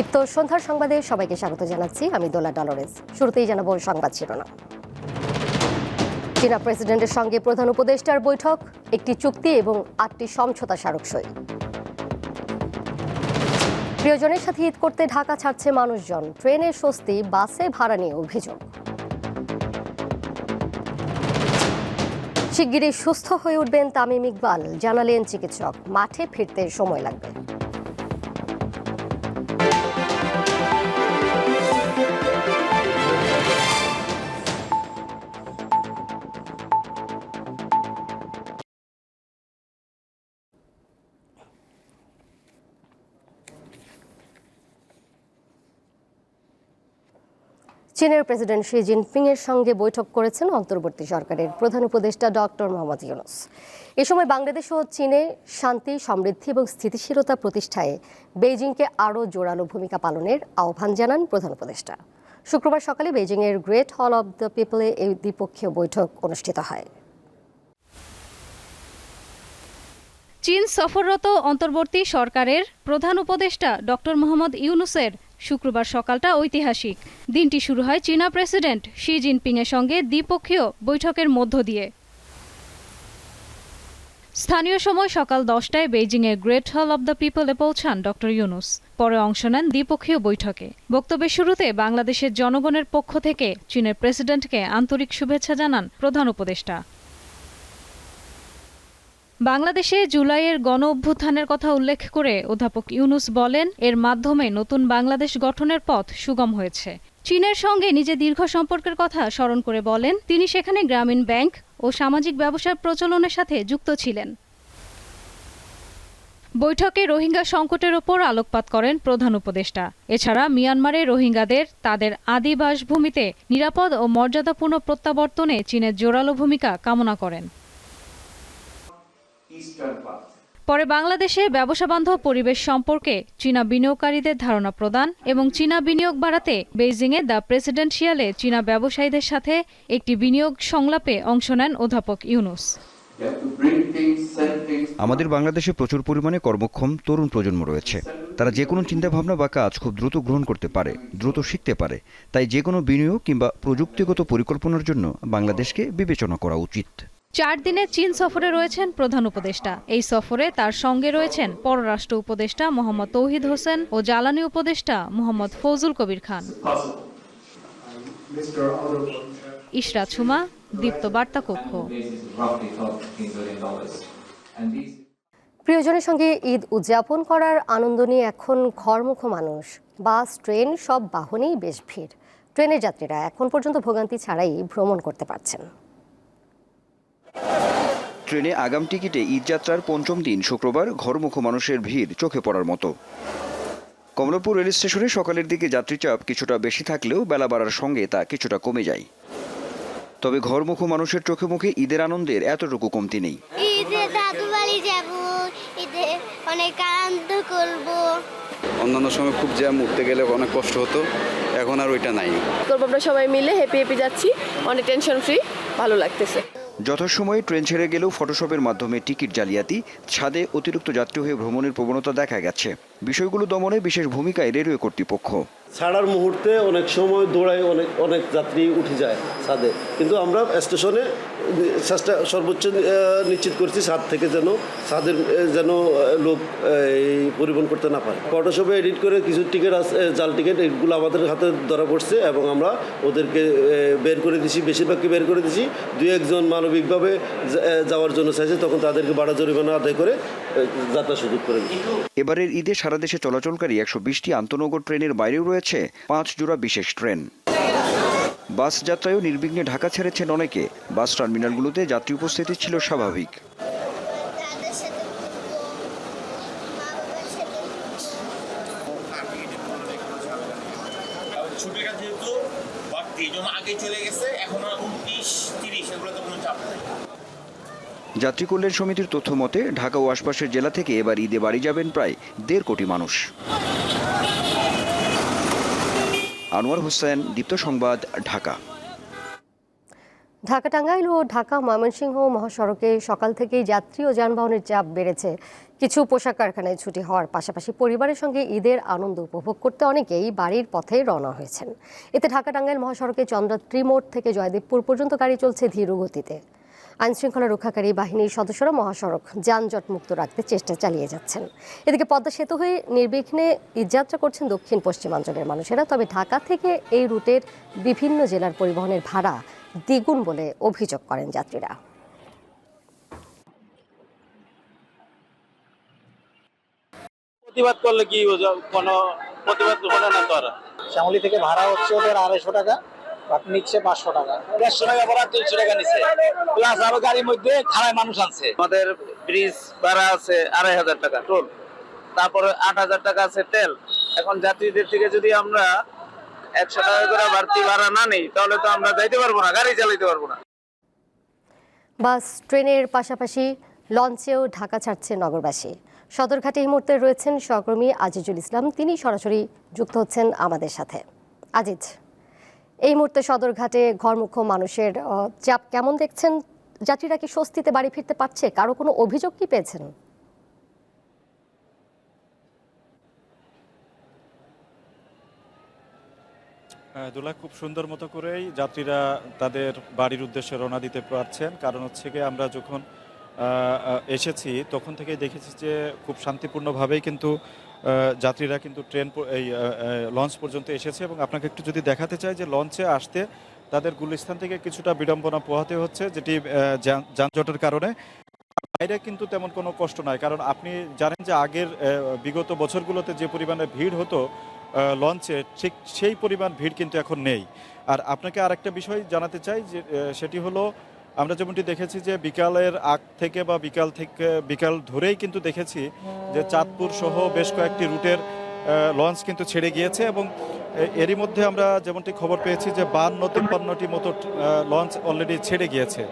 দীপ্ত সন্ধ্যার সংবাদে সবাইকে স্বাগত জানাচ্ছি। আমি দোলা ডলরেস শুরুতেই জানাব সংবাদ শিরোনাম। চীনা প্রেসিডেন্টের সঙ্গে প্রধান উপদেষ্টার বৈঠক, একটি চুক্তি এবং আটটি সমঝোতা স্মারক সই প্রিয়জনের সাথে ঈদ করতে ঢাকা ছাড়ছে মানুষজন। ট্রেনে স্বস্তি, বাসে ভাড়া নিয়ে অভিযোগ। শিগগিরই সুস্থ হয়ে উঠবেন তামিম ইকবাল। জানালেন চিকিৎসক, মাঠে ফিরতে সময় লাগবে। চীনের প্রেসিডেন্ট শি জিনপিং এর সঙ্গে বৈঠক করেছেন অন্তর্বর্তী সরকারের প্রধান উপদেষ্টা ডক্টর মোহাম্মদ ইউনুস। এ সময় বাংলাদেশ ও চীনে শান্তি, সমৃদ্ধি এবং স্থিতিশীলতা প্রতিষ্ঠায় বেইজিংকে আরও জোরালো ভূমিকা পালনের আহ্বান জানান প্রধান উপদেষ্টা। শুক্রবার সকালে বেইজিংয়ের গ্রেট হল অব দ্য পিপলে এই দ্বিপক্ষীয় বৈঠক অনুষ্ঠিত হয়। চীন সফররত অন্তর্বর্তী সরকারের প্রধান উপদেষ্টা ডক্টর মোহাম্মদ ইউনুসের শুক্রবার সকালটা ঐতিহাসিক। দিনটি শুরু হয় চীনা প্রেসিডেন্ট শি জিনপিংয়ের সঙ্গে দ্বিপক্ষীয় বৈঠকের মধ্য দিয়ে। স্থানীয় সময় সকাল দশটায় বেইজিংয়ের গ্রেট হল অব দ্য পিপলে পৌঁছান ডক্টর ইউনুস। পরে অংশ নেন দ্বিপক্ষীয় বৈঠকে। বক্তব্যের শুরুতে বাংলাদেশের জনগণের পক্ষ থেকে চীনের প্রেসিডেন্টকে আন্তরিক শুভেচ্ছা জানান প্রধান উপদেষ্টা। বাংলাদেশে জুলাইয়ের গণ অভ্যুত্থানের কথা উল্লেখ করে অধ্যাপক ইউনুস বলেন, এর মাধ্যমে নতুন বাংলাদেশ গঠনের পথ সুগম হয়েছে। চীনের সঙ্গে নিজে দীর্ঘ সম্পর্কের কথা স্মরণ করে বলেন, তিনি সেখানে গ্রামীণ ব্যাংক ও সামাজিক ব্যবসার প্রচলনের সাথে যুক্ত ছিলেন। বৈঠকে রোহিঙ্গা সংকটের ওপর আলোকপাত করেন প্রধান উপদেষ্টা। এছাড়া মিয়ানমারে রোহিঙ্গাদের তাদের আদি বাসভূমিতে নিরাপদ ও মর্যাদাপূর্ণ প্রত্যাবর্তনে চীনের জোরালো ভূমিকা কামনা করেন। পরে বাংলাদেশে ব্যবসা বান্ধব পরিবেশ সম্পর্কে চীনা বিনিয়োগকারীদের ধারণা প্রদান এবং চীনা বিনিয়োগ বাড়াতে বেইজিংয়ে দ্য প্রেসিডেন্সিয়ালে চীনা ব্যবসায়ীদের সাথে একটি বিনিয়োগ সংলাপে অংশ নেন অধ্যাপক ইউনুস। আমাদের বাংলাদেশে প্রচুর পরিমাণে কর্মক্ষম তরুণ প্রজন্ম রয়েছে। তারা যে কোনো চিন্তাভাবনা বা কাজ খুব দ্রুত গ্রহণ করতে পারে দ্রুত শিখতে পারে। তাই যে কোনো বিনিয়োগ কিংবা প্রযুক্তিগত পরিকল্পনার জন্য বাংলাদেশকে বিবেচনা করা উচিত। চার দিনের চীন সফরে রয়েছেন প্রধান উপদেষ্টা। এই সফরে তার সঙ্গে রয়েছেন পররাষ্ট্র উপদেষ্টা মোহাম্মদ তৌহিদ হোসেন ও জ্বালানি উপদেষ্টা মোহাম্মদ ফৌজুল কবির খান। ইশরাত সুমা, দীপ্ত বার্তা কক্ষ প্রিয়জনের সঙ্গে ঈদ উদযাপন করার আনন্দ নিয়ে এখন ঘরমুখ মানুষ। বাস, ট্রেন, সব বাহনেই বেশ ভিড়। ট্রেনের যাত্রীরা এখন পর্যন্ত ভোগান্তি ছাড়াই ভ্রমণ করতে পারছেন। ট্রেনে আগাম টিকিটে ঈদযাত্রার পঞ্চম দিন শুক্রবার ঘরমুখ মানুষের ভিড় চোখে পড়ার মতো। কমলাপুর রেল স্টেশনে সকালের দিকে যাত্রীচাপ কিছুটা বেশি থাকলেও বেলা বাড়ার সঙ্গে তা কিছুটা কমে যায়। তবে ঘরমুখ মানুষের চোখে মুখে ঈদের আনন্দের এতটুকু কমতি নেই। ঈদে দাদু বাড়ি যাব ঈদে অনেক আনন্দ করব। অন্যান্য সময় খুব জ্যাম উঠতে গেলে অনেক কষ্ট হতো। এখন আর ওইটা নাই। করব আমরা সবাই মিলে হ্যাপি হ্যাপি যাচ্ছি। অনেক টেনশন ফ্রি ভালো লাগতেছে। যথাসময়ে ট্রেন ছেড়ে গেলেও ফটোশপের মাধ্যমে টিকিট জালিয়াতি, ছাদে অতিরিক্ত যাত্রী হয়ে ভ্রমণের প্রবণতা দেখা গেছে। বিষয়গুলো দমনে বিশেষ ভূমিকায় রেলওয়ে কর্তৃপক্ষ। ছাড়ার মুহূর্তে অনেক সময় দৌড়ায় অনেক অনেক যাত্রী উঠে যায় ছাদে। কিন্তু আমরা স্টেশনে, চেষ্টা সর্বোচ্চ নিশ্চিত করছি ছাদ থেকে যেন, ছাদের যেন লোক এই পরিবহন করতে না পারে। ফটোশপে এডিট করে কিছু টিকিট জাল টিকিট এগুলো আমাদের হাতে ধরা পড়ছে এবং আমরা ওদেরকে বের করে দিছি, বেশিরভাগকে বের করে দিছি। দু একজন মানবিকভাবে যাওয়ার জন্য চাইছে, তখন তাদেরকে বাড়া জরিমানা আদায় করে যাত্রা সুযোগ করে এবারের ঈদে সারা দেশে চলাচলকারী একশো বিশটি আন্তনগর ট্রেনের বাইরেও রয়েছে পাঁচ জোড়া বিশেষ ট্রেন। বাস যাত্রায়ও নির্বিঘ্নে ঢাকা ছেড়েছেন অনেকে। বাস টার্মিনালগুলোতে যাত্রী উপস্থিতি ছিল স্বাভাবিক। যাত্রী কল্যাণ সমিতির তথ্য মতে ঢাকা ও আশপাশের জেলা থেকে এবার ঈদে বাড়ি যাবেন প্রায় দেড় কোটি মানুষ। আনোয়ার হোসেন, দীপ্ত সংবাদ, ঢাকা। ঢাকা টাঙ্গাইল ও ঢাকা ময়মনসিংহ মহাসড়কে সকাল থেকেই যাত্রী ও যানবাহনের চাপ বেড়েছে। কিছু পোশাক কারখানায় ছুটি হওয়ার পাশাপাশি পরিবারের সঙ্গে ঈদের আনন্দ উপভোগ করতে অনেকেই বাড়ির পথে রওনা হয়েছেন। এতে ঢাকা টাঙ্গাইল মহাসড়কে চন্দ্রাত্রী মোড় থেকে জয়দেবপুর পর্যন্ত গাড়ি চলছে ধীর গতিতে আইনশৃঙ্খলা রক্ষাকারী বাহিনীর সদস্যরা মহাসড়ক যানজট মুক্ত রাখতে চেষ্টা চালিয়ে যাচ্ছেন। এদিকে পদ্মা সেতু হয়ে নির্বিঘ্নে ঈদযাত্রা করছেন দক্ষিণ পশ্চিমাঞ্চলের মানুষেরা। তবে ঢাকা থেকে এই রুটের বিভিন্ন জেলার পরিবহনের ভাড়া দ্বিগুণ বলে অভিযোগ করেন যাত্রীরা। প্রতিবাদ করলে কি বোঝা- কোনো প্রতিবাদ হলে না তো আর? শ্যামলি থেকে ভাড়া হচ্ছে ওদের আড়াইশো টাকা। বাট নিচ্ছে পাঁচশো টাকা। দেড়শো টাকা ভাড়া তিনশো টাকা নিচ্ছে। প্লাস আরও গাড়ির মধ্যে খাড়ায় মানুষ আনছে। আমাদের ব্রিজ ভাড়া আছে আড়াই হাজার টাকা টোল তারপরে আট হাজার টাকা আছে তেল। এখন যাত্রীদের থেকে যদি আমরা একশো টাকা করে বাড়তি ভাড়া না নেই তাহলে তো আমরা যাইতে পারব না গাড়ি চালাইতে পারব না। বাস ট্রেনের পাশাপাশি লঞ্চেও ঢাকা ছাড়ছে নগরবাসী। সদরঘাটে এই মুহূর্তে রয়েছেন সহকর্মী আজিজুল ইসলাম। তিনি সরাসরি যুক্ত হচ্ছেন আমাদের সাথে। আজিজ। এই মুহূর্তে সদরঘাটে ঘরমুখ মানুষের চাপ কেমন দেখছেন? যাত্রীরা কি স্বস্তিতে বাড়ি ফিরতে পারছে? কারও কোনো অভিযোগ কি পেয়েছেন? হ্যাঁ, দোলা খুব সুন্দর মতো করেই যাত্রীরা তাদের বাড়ির উদ্দেশ্যে রওনা দিতে পারছেন। কারণ হচ্ছে গিয়ে আমরা যখন এসেছি তখন থেকেই দেখেছি যে খুব শান্তিপূর্ণভাবেই কিন্তু যাত্রীরা কিন্তু ট্রেন এই লঞ্চ পর্যন্ত এসেছে এবং আপনাকে একটু যদি দেখাতে চাই যে লঞ্চে আসতে তাদের গুলিস্তান থেকে কিছুটা বিড়ম্বনা পোহাতে হচ্ছে, যেটি যানজটের কারণে। বাইরে কিন্তু তেমন কোনো কষ্ট নয় কারণ আপনি জানেন যে আগের বিগত বছরগুলোতে যে পরিমাণে ভিড় হতো লঞ্চে, ঠিক সেই পরিমাণ ভিড় কিন্তু এখন নেই। আর আপনাকে আরেকটা বিষয় জানাতে চাই যে সেটি হলো আমরা যেমনটি দেখেছি যে বিকালের আগ থেকে বা বিকাল থেকে, বিকাল ধরেই কিন্তু দেখেছি যে চাঁদপুর সহ বেশ কয়েকটি রুটের লঞ্চ কিন্তু ছেড়ে গিয়েছে এবং এরই মধ্যে আমরা যেমনটি খবর পেয়েছি যে বান্ন তিপ্পান্নটি মতো লঞ্চ অলরেডি ছেড়ে গিয়েছে।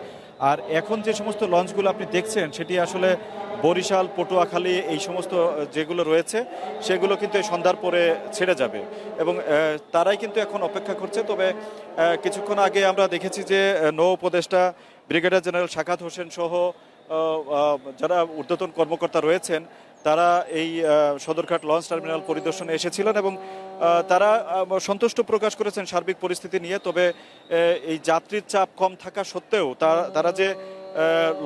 আর এখন যে সমস্ত লঞ্চগুলো আপনি দেখছেন, সেটি আসলে বরিশাল, পটুয়াখালী এই সমস্ত যেগুলো রয়েছে, সেগুলো কিন্তু এই সন্ধ্যার পরে ছেড়ে যাবে। এবং তারাই কিন্তু এখন অপেক্ষা করছে। তবে কিছুক্ষণ আগে আমরা দেখেছি যে নৌ উপদেষ্টা ব্রিগেডিয়ার জেনারেল শাখাত হোসেন সহ যারা ঊর্ধ্বতন কর্মকর্তা রয়েছেন, তারা এই সদরঘাট লঞ্চ টার্মিনাল পরিদর্শনে এসেছিলেন এবং তারা সন্তুষ্ট প্রকাশ করেছেন সার্বিক পরিস্থিতি নিয়ে। তবে এই যাত্রীর চাপ কম থাকা সত্ত্বেও তারা যে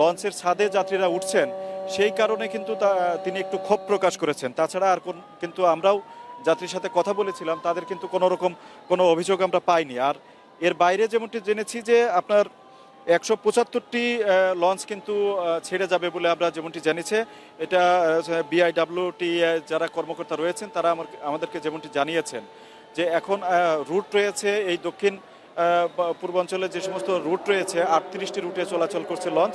লঞ্চের ছাদে যাত্রীরা উঠছেন, সেই কারণে কিন্তু তিনি একটু ক্ষোভ প্রকাশ করেছেন। তাছাড়া আর কোন, কিন্তু আমরাও যাত্রীর সাথে কথা বলেছিলাম, তাদের কিন্তু কোনো রকম কোনো অভিযোগ আমরা পাইনি। আর এর বাইরে যেমনটি জেনেছি যে আপনার একশো পঁচাত্তরটি লঞ্চ কিন্তু ছেড়ে যাবে বলে আমরা যেমনটি জানিয়েছে। এটা বিআইডাব্লিউটি যারা কর্মকর্তা রয়েছেন, তারা আমাদেরকে যেমনটি জানিয়েছেন যে এখন রুট রয়েছে এই দক্ষিণ পূর্বাঞ্চলে যে সমস্ত রুট রয়েছে, আটত্রিশটি রুটে চলাচল করছে লঞ্চ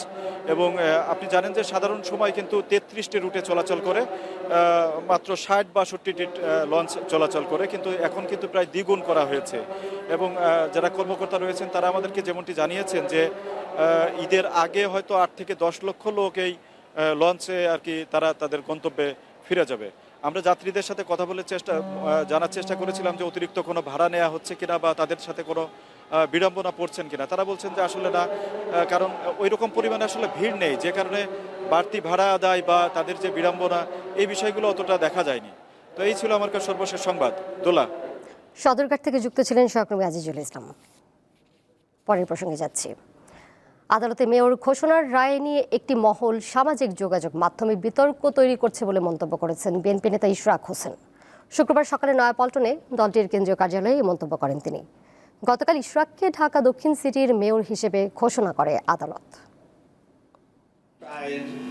এবং আপনি জানেন যে সাধারণ সময় কিন্তু তেত্রিশটি রুটে চলাচল করে মাত্র ষাট বাষট্টিটি লঞ্চ চলাচল করে, কিন্তু এখন কিন্তু প্রায় দ্বিগুণ করা হয়েছে। এবং যারা কর্মকর্তা রয়েছেন, তারা আমাদেরকে যেমনটি জানিয়েছেন যে ঈদের আগে হয়তো আট থেকে দশ লক্ষ লোক এই লঞ্চে আর কি তারা তাদের গন্তব্যে ফিরে যাবে। আমরা যাত্রীদের সাথে কথা বলে চেষ্টা জানার চেষ্টা করেছিলাম যে অতিরিক্ত কোনো ভাড়া নেওয়া হচ্ছে কিনা বা তাদের সাথে কোনো বিড়ম্বনা পড়ছেন কিনা। তারা বলছেন যে আসলে না কারণ ওই রকম পরিমাণে আসলে ভিড় নেই, যে কারণে বাড়তি ভাড়া আদায় বা তাদের যে বিড়ম্বনা, এই বিষয়গুলো অতটা দেখা যায়নি। তো এই ছিল আমার কাছে সর্বশেষ সংবাদ। দোলা। সদরঘাট থেকে যুক্ত ছিলেন সহকর্মী আজিজুল ইসলাম। পরের প্রসঙ্গে যাচ্ছি। আদালতে মেয়র ঘোষণার রায় নিয়ে একটি মহল সামাজিক যোগাযোগ মাধ্যমে বিতর্ক তৈরি করছে বলে মন্তব্য করেছেন বিএনপি নেতা ইশরাক হোসেন। শুক্রবার সকালে নয়াপল্টনে দলটির কেন্দ্রীয় কার্যালয়ে মন্তব্য করেন তিনি। গতকাল ইশরাককে ঢাকা দক্ষিণ সিটির মেয়র হিসেবে ঘোষণা করে আদালত।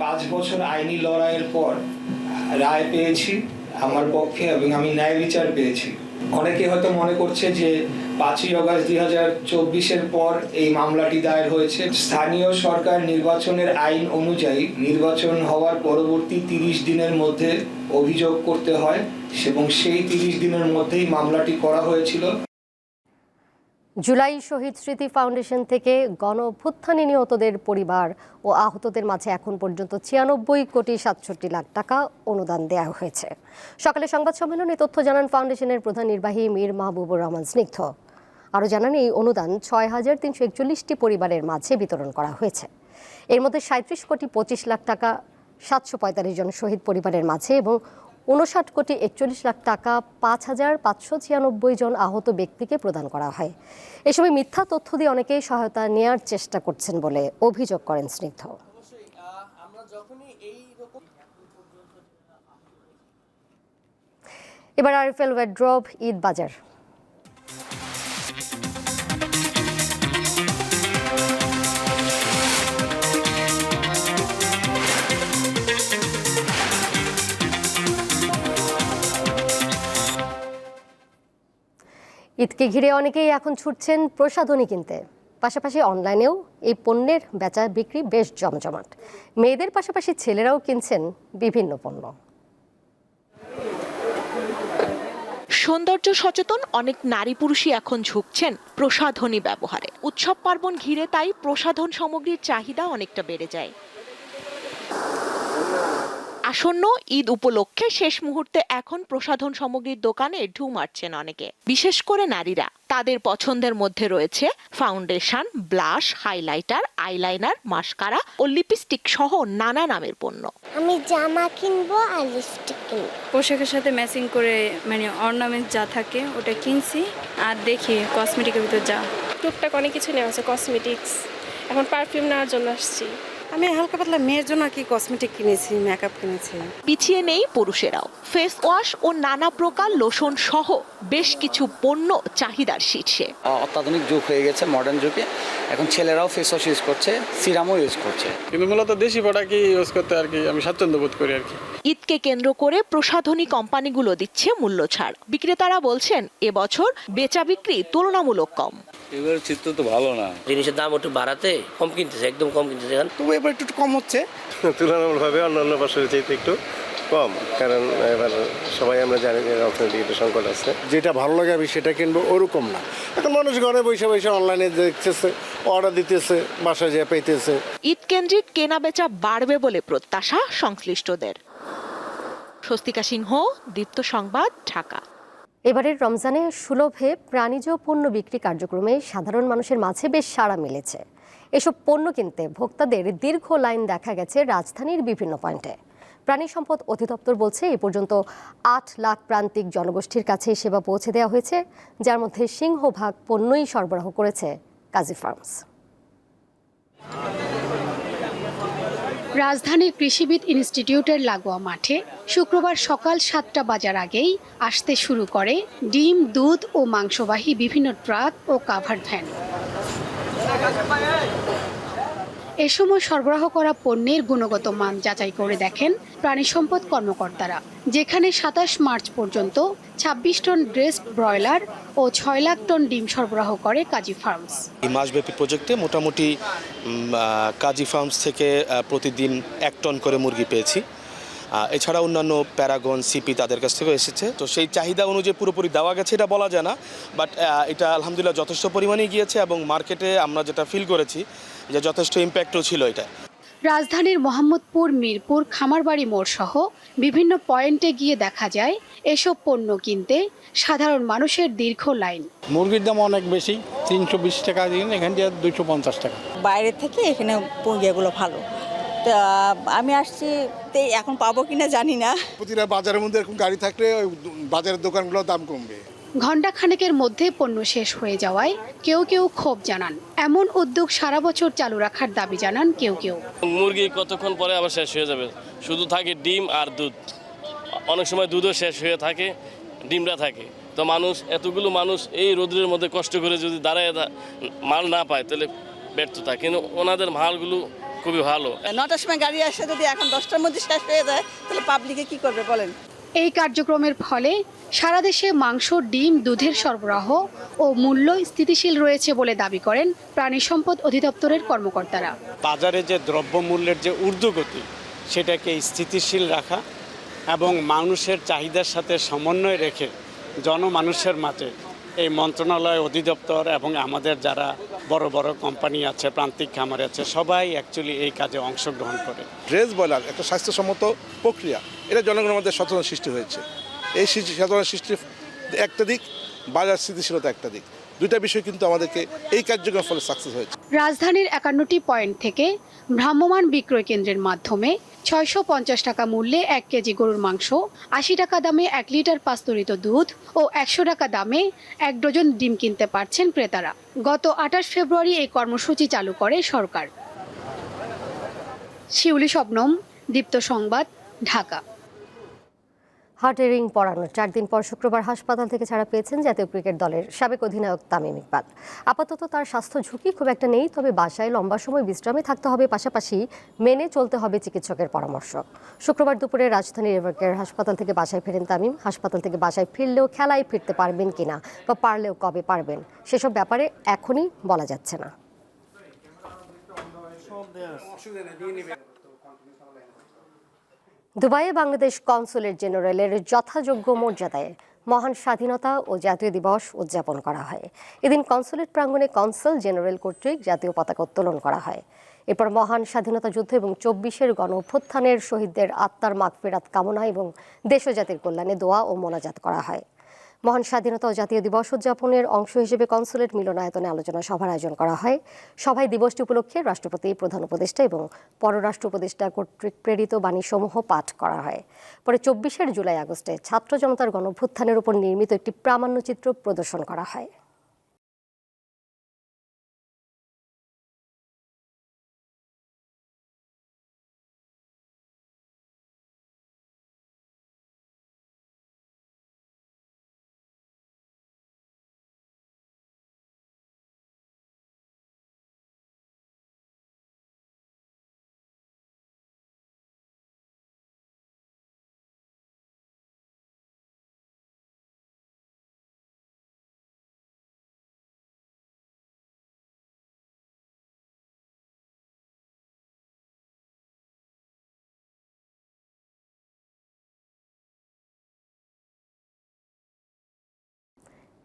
পাঁচ বছর আইনি লড়াইয়ের পর রায় পেয়েছি আমার পক্ষে এবং আমি ন্যায় বিচার পেয়েছি। অনেকে হয়তো মনে করছে যে পাঁচই অগস্ট দুই হাজার চব্বিশের পর এই মামলাটি দায়ের হয়েছে। স্থানীয় সরকার নির্বাচনের আইন অনুযায়ী নির্বাচন হওয়ার পরবর্তী তিরিশ দিনের মধ্যে অভিযোগ করতে হয় এবং সেই তিরিশ দিনের মধ্যেই মামলাটি করা হয়েছিল। জুলাই শহীদ স্মৃতি ফাউন্ডেশন থেকে গণ অভ্যুত্থানে নিহতদের পরিবার ও আহতদের মাঝে এখন পর্যন্ত ছিয়ানব্বই কোটি সাতষট্টি লাখ টাকা অনুদান দেওয়া হয়েছে। সকালে সংবাদ সম্মেলনে তথ্য জানান ফাউন্ডেশনের প্রধান নির্বাহী মীর মাহবুবুর রহমান স্নিগ্ধ। আরও জানান, এই অনুদান ছয় হাজার তিনশো একচল্লিশটি পরিবারের মাঝে বিতরণ করা হয়েছে। এর মধ্যে সাঁত্রিশ কোটি পঁচিশ লাখ টাকা, সাতশো পঁয়তাল্লিশ জন শহীদ পরিবারের মাঝে এবং উনষাট কোটি একচল্লিশ লাখ টাকা, পাঁচ হাজার পাঁচশো ছিয়ানব্বই জন আহত ব্যক্তিকে প্রদান করা হয়। এ সময় মিথ্যা তথ্য দিয়ে অনেকেই সহায়তা নেয়ার চেষ্টা করছেন বলে অভিযোগ করেন স্নিগ্ধ। এবার আরএফএল ওয়েড্রপ ঈদ বাজার। ঈদকে ঘিরে অনেকেই এখন ছুটছেন প্রসাধনী কিনতে। পাশাপাশি অনলাইনেও এই পণ্যের বেচা বিক্রি বেশ জমজমাট। মেয়েদের পাশাপাশি ছেলেরাও কিনছেন বিভিন্ন পণ্য। সৌন্দর্য সচেতন অনেক নারী পুরুষই এখন ঝুঁকছেন প্রসাধনী ব্যবহারে। উৎসব পার্বণ ঘিরে তাই প্রসাধন সামগ্রীর চাহিদা অনেকটা বেড়ে যায়। আসন্ন ঈদ উপলক্ষে শেষ মুহূর্তে এখন প্রসাধন সামগ্রীর দোকানে ঢু মারছেন অনেকে। বিশেষ করে নারীরা। তাদের পছন্দের মধ্যে রয়েছে foundation blush highlighter eyeliner mascara ও লিপস্টিক সহ নানা নামের পণ্য। আমি জামা কিনবো আর লিপস্টিক কিনবো। পোশাকের সাথে ম্যাচিং করে মানে অর্নামেন্ট যা থাকে ওটা কিনছি আর দেখি কসমেটিকের ভিতর যা। টুকটাক অনেক কিছু নেওয়া আছে কসমেটিক্স। এখন পারফিউম নেওয়ার জন্য আসছি। আমি হালকা পাতলা মেয়ের জন্য কি কসমেটিক কিনেছি মেকআপ কিনেছি। পিছিয়ে নেই পুরুষেরাও। ফেস ওয়াশ ও নানা প্রকার লোশন সহ বেশ কিছু পণ্য চাহিদার শীর্ষে। অত্যাধুনিক যুগ হয়ে গেছে মডার্ন যুগে। এখন ছেলেরাও ফেস ওয়াশ ইউজ করছে সিরামও ইউজ করছে। কিন্তু মূলত দেশি প্রোডাক্টই ইউজ করতে আর কি আমি স্বাচ্ছন্দ্য বোধ করি আর কি। ঈদকে কেন্দ্র করে প্রসাধনী কোম্পানিগুলো দিচ্ছে মূল্য ছাড়। বিক্রেতারা বলছেন এবছর বেচা বিক্রি তুলনামূলক কম। এবার চিত্র তো ভালো না। জিনিসের দাম একটু বাড়াতে কম কিনতেছে একদম কম কিনতেছে। তবু এবার একটু কম হচ্ছে। তুলনামূলকভাবে অন্যান্য বছরের চাইতে একটু কম কারণ এবার সবাই আমরা জানি যে অর্থনৈতিক একটু সংকট আছে। যেটা ভালো লাগে আমি সেটা কিনবো ওরকম না। এখন মানুষ ঘরে বসে বসে অনলাইনে দেখতেছে অর্ডার দিতেছে বাসায় যেয়ে পাইতেছে। ঈদ কেন্দ্রিক কেনা বেচা বাড়বে বলে প্রত্যাশা সংশ্লিষ্টদের। স্বস্তিকা সিংহ দীপ্ত সংবাদ ঢাকা। এবারের রমজানে সুলভে প্রাণীজ পণ্য বিক্রি কার্যক্রমে সাধারণ মানুষের মাঝে বেশ সাড়া মিলেছে। এসব পণ্য কিনতে ভোক্তাদের দীর্ঘ লাইন দেখা গেছে রাজধানীর বিভিন্ন পয়েন্টে। প্রাণী সম্পদ অধিদপ্তর বলছে, এ পর্যন্ত আট লাখ প্রান্তিক জনগোষ্ঠীর কাছে সেবা পৌঁছে দেওয়া হয়েছে, যার মধ্যে সিংহভাগ পণ্যই সরবরাহ করেছে কাজী ফার্মস। রাজধানীর কৃষিবিদ ইনস্টিটিউটের লাগোয়া মাঠে শুক্রবার সকাল সাতটা বাজার আগেই আসতে শুরু করে ডিম, দুধ ও মাংসবাহী বিভিন্ন ট্রাক ও কাভার ভ্যান। এ সময় সরবরাহ করা পণ্যের গুণগত মান যাচাই করে দেখেন প্রাণী সম্পদ কর্মকর্তারা, যেখানে সাতাশ মার্চ পর্যন্ত ছাব্বিশ টন ড্রেস ব্রয়লার ও ছয় লাখ টন ডিম সরবরাহ করে কাজী ফার্মস। এই মাসব্যাপী প্রজেক্টে মোটামুটি কাজী ফার্মস থেকে প্রতিদিন এক টন করে মুরগি পেয়েছি। এছাড়া অন্যান্য প্যারাগন, সিপি তাদের কাছ থেকেও এসেছে। তো সেই চাহিদা অনুযায়ী পুরোপুরি দেওয়া গেছে এটা বলা যায় না বাট এটা আলহামদুলিল্লাহ যথেষ্ট পরিমাণে গিয়েছে এবং মার্কেটে আমরা যেটা ফিল করেছি যে যথেষ্ট ইম্প্যাক্টও ছিল এটা। রাজধানীর মোহাম্মদপুর মিরপুর খামারবাড়ি মোড় সহ বিভিন্ন পয়েন্টে গিয়ে দেখা যায় এসব পণ্য কিনতে সাধারণ মানুষের দীর্ঘ লাইন। মুরগির দাম অনেক বেশি তিনশো বিশ টাকা দিন এখান থেকে দুশো পঞ্চাশ টাকা। বাইরে থেকে এখানে ইয়েগুলো ভালো। তা আমি আসছি তো এখন পাবো কিনা জানি না। প্রতিটা বাজারের মধ্যে এরকম গাড়ি থাকলে ওই বাজারের দোকানগুলোর দাম কমবে। ঘণ্টা খানেকের মধ্যে পণ্য শেষ হয়ে যাওয়ায় কেউ কেউ ক্ষোভ জানান। এমন উদ্যোগ সারা বছর চালু রাখার দাবি জানান কেউ কেউ। মুরগি কতক্ষণ পরে আবার শেষ হয়ে যাবে? শুধু থাকে ডিম আর দুধ। অনেক সময় দুধও শেষ হয়ে থাকে ডিমরা থাকে। তো মানুষ এতগুলো মানুষ এই রোদ্রের মধ্যে কষ্ট করে যদি দাঁড়ায় মাল না পায় তাহলে ব্যর্থতা। কিন্তু ওনাদের মালগুলো খুবই ভালো। নটার সময় গাড়ি আসে যদি এখন দশটার মধ্যে শেষ হয়ে যায় তাহলে পাবলিকে কি করবে বলেন? এই কার্যক্রমের ফলে সারা দেশে মাংস, ডিম, দুধের সরবরাহ ও মূল্য স্থিতিশীল রয়েছে বলে দাবি করেন প্রাণী সম্পদ অধিদপ্তরের কর্মকর্তারা। বাজারে যে দ্রব্যমূল্যের যে ঊর্ধ্বগতি, সেটাকে স্থিতিশীল রাখা এবং মানুষের চাহিদার সাথে সমন্বয় রেখে জনমানুষের মাঝে এই মন্ত্রণালয়, অধিদপ্তর এবং আমাদের যারা বড় বড় কোম্পানি আছে প্রান্তিক খামারে আছে সবাই অ্যাকচুয়ালি এই কাজে অংশগ্রহণ করে। ড্রেস বয়লার একটা স্বাস্থ্যসম্মত প্রক্রিয়া এটা জনগণের মধ্যে সচেতন সৃষ্টি হয়েছে। এই সৃষ্টি- সচেতন সৃষ্টির একটা দিক বাজার স্থিতিশীলতা একটা দিক। দুইটা বিষয় কিন্তু আমাদেরকে এই কার্যক্রমের ফলে সাকসেস হয়েছে। রাজধানীর একান্নটি পয়েন্ট থেকে ভ্রাম্যমাণ বিক্রয় কেন্দ্রের মাধ্যমে ছয়শো পঞ্চাশ টাকা মূল্যে এক কেজি গরুর মাংস, আশি টাকা দামে এক লিটার পাস্তরিত দুধ ও একশো টাকা দামে এক ডজন ডিম কিনতে পারছেন ক্রেতারা। গত আঠাশ ফেব্রুয়ারি এই কর্মসূচি চালু করে সরকার। শিউলি স্বপ্নম দীপ্ত সংবাদ, ঢাকা। হার্টে রিং পড়ানোর চার দিন পর শুক্রবার হাসপাতাল থেকে ছাড়া পেয়েছেন জাতীয় ক্রিকেট দলের সাবেক অধিনায়ক তামিম ইকবাল। আপাতত তার স্বাস্থ্য ঝুঁকি খুব একটা নেই, তবে বাসায় লম্বা সময় বিশ্রামে থাকতে হবে, পাশাপাশি মেনে চলতে হবে চিকিৎসকের পরামর্শ। শুক্রবার দুপুরে রাজধানীর এভারকেয়ার হাসপাতাল থেকে বাসায় ফেরেন তামিম। হাসপাতাল থেকে বাসায় ফিরলেও খেলায় ফিরতে পারবেন কিনা বা পারলেও কবে পারবেন, সেসব ব্যাপারে এখনই বলা যাচ্ছে না। দুবাইয়ে বাংলাদেশ কনসুলেট জেনারেলের যথাযোগ্য মর্যাদায় মহান স্বাধীনতা ও জাতীয় দিবস উদযাপন করা হয়। এদিন কনসুলেট প্রাঙ্গণে কনসাল জেনারেল কর্তৃক জাতীয় পতাকা উত্তোলন করা হয়। এরপর মহান স্বাধীনতা যুদ্ধ এবং চব্বিশের গণ অভ্যুত্থানের শহীদদের আত্মার মাগফেরাত কামনা এবং দেশ ও জাতির কল্যাণে দোয়া ও মোনাজাত করা হয়। মহান স্বাধীনতা ও জাতীয় দিবস উদযাপনের অংশ হিসেবে কনসুলেট মিলনায়তনে আলোচনা সভার আয়োজন করা হয়। সভায় দিবসটি উপলক্ষে রাষ্ট্রপতি, প্রধান উপদেষ্টা এবং পররাষ্ট্র উপদেষ্টা কর্তৃক প্রেরিত বাণীসমূহ পাঠ করা হয়। পরে চব্বিশের জুলাই আগস্টে ছাত্র জনতার গণভ্যুত্থানের উপর নির্মিত একটি প্রামাণ্যচিত্র প্রদর্শন করা হয়।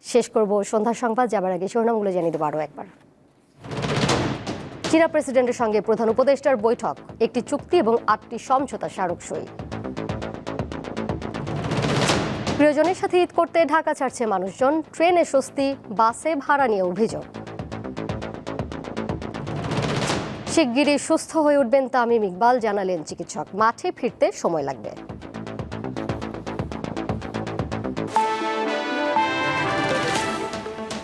শেষ করব সন্ধ্যার সংবাদ, যাবার আগে শিরোনামগুলো জানিয়ে দেবো আরও একবার। চীনা প্রেসিডেন্টের সঙ্গে প্রধান উপদেষ্টার বৈঠক, একটি চুক্তি এবং আটটি সমঝোতা স্মারক সই। প্রিয়জনের সাথে ঈদ করতে ঢাকা ছাড়ছে মানুষজন, ট্রেনে স্বস্তি, বাসে ভাড়া নিয়ে অভিযোগ। শিগগিরই সুস্থ হয়ে উঠবেন তামিম ইকবাল, জানালেন চিকিৎসক। মাঠে ফিরতে সময় লাগবে।